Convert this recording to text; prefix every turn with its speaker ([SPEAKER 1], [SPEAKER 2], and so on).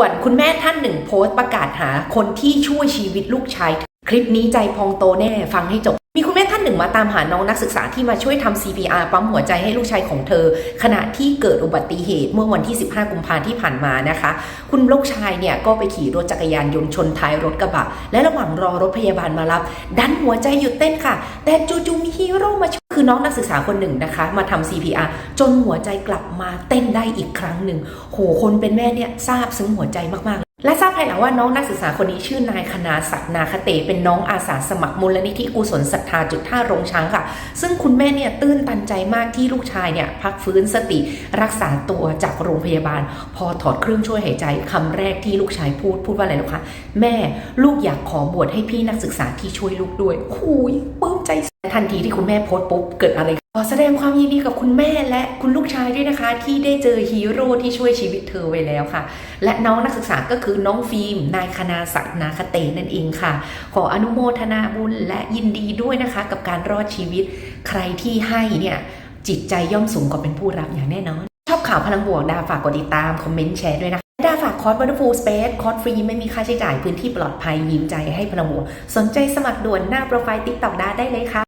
[SPEAKER 1] ด่วนคุณแม่ท่านหนึ่งโพสต์ประกาศหาคนที่ช่วยชีวิตลูกชาย คลิปนี้ใจพองโตแน่ฟังให้จบ มีคุณแม่ท่านหนึ่งมาตามหาน้องนักศึกษาที่มาช่วยทำ CPR ปั๊มหัวใจให้ลูกชายของเธอ ขณะที่เกิดอุบัติเหตุเมื่อวันที่ 15 กุมภาพันธ์ที่ผ่านมานะคะ คุณลูกชายเนี่ยก็ไปขี่รถจักรยานยนต์ชนท้ายรถกระบะ และระหว่างรอรถพยาบาลมารับ ดันหัวใจหยุดเต้นค่ะ แต่จู่ๆมีฮีโร่มาช คือน้องนักศึกษาคนหนึ่งนะคะ มาทำ CPR จนหัวใจกลับมาเต้นได้อีกครั้งหนึ่งโหคนเป็นแม่เนี่ยทราบซึ้งหัวใจมากๆ และทราบภายหลังว่าน้องนักศึกษาคนนี้ชื่อนายคณาศักดิ์นาคเตเป็นน้องอาสาสมัครมูลนิธิกุศลศรัทธาจุดท่าโรงช้างค่ะ ซึ่งคุณแม่เนี่ยตื้นตันใจมากที่ลูกชายเนี่ยพักฟื้นสติรักษาตัวจากโรงพยาบาล พอถอดเครื่องช่วยหายใจคำแรกที่ลูกชายพูดพูดว่าอะไรหรอคะแม่ลูกอยากขอบวชให้พี่นักศึกษาที่ช่วยลูกด้วยคุยปลื้มใจทันทีที่คุณแม่โพสต์ปุ๊บเกิดอะไร ขอแสดงความยินดีกับคุณแม่และคุณลูกชายด้วยนะคะ ที่ได้เจอฮีโร่ที่ช่วยชีวิตเธอไว้แล้วค่ะ และน้องนักศึกษาก็คือน้องฟิล์มนายคณาศักดิ์นาคเตนั่นเองค่ะ ขออนุโมทนาบุญและยินดีด้วยนะคะ กับการรอดชีวิต ใครที่ให้เนี่ยจิตใจย่อมสูงกว่าเป็นผู้รับอย่างแน่นอน ชอบข่าวพลังบวกดาฝากกดติดตามคอมเมนต์แชร์ด้วยนะคะดาฝากคอร์สบัตเตอร์ฟูลสเปซคอร์สฟรีไม่มีค่าใช้จ่ายพื้นที่ปลอดภัยยิ้มใจให้พลังบวกสนใจสมัครด่วนหน้าโปรไฟล์ติ๊กต็อกดาได้เลยค่ะ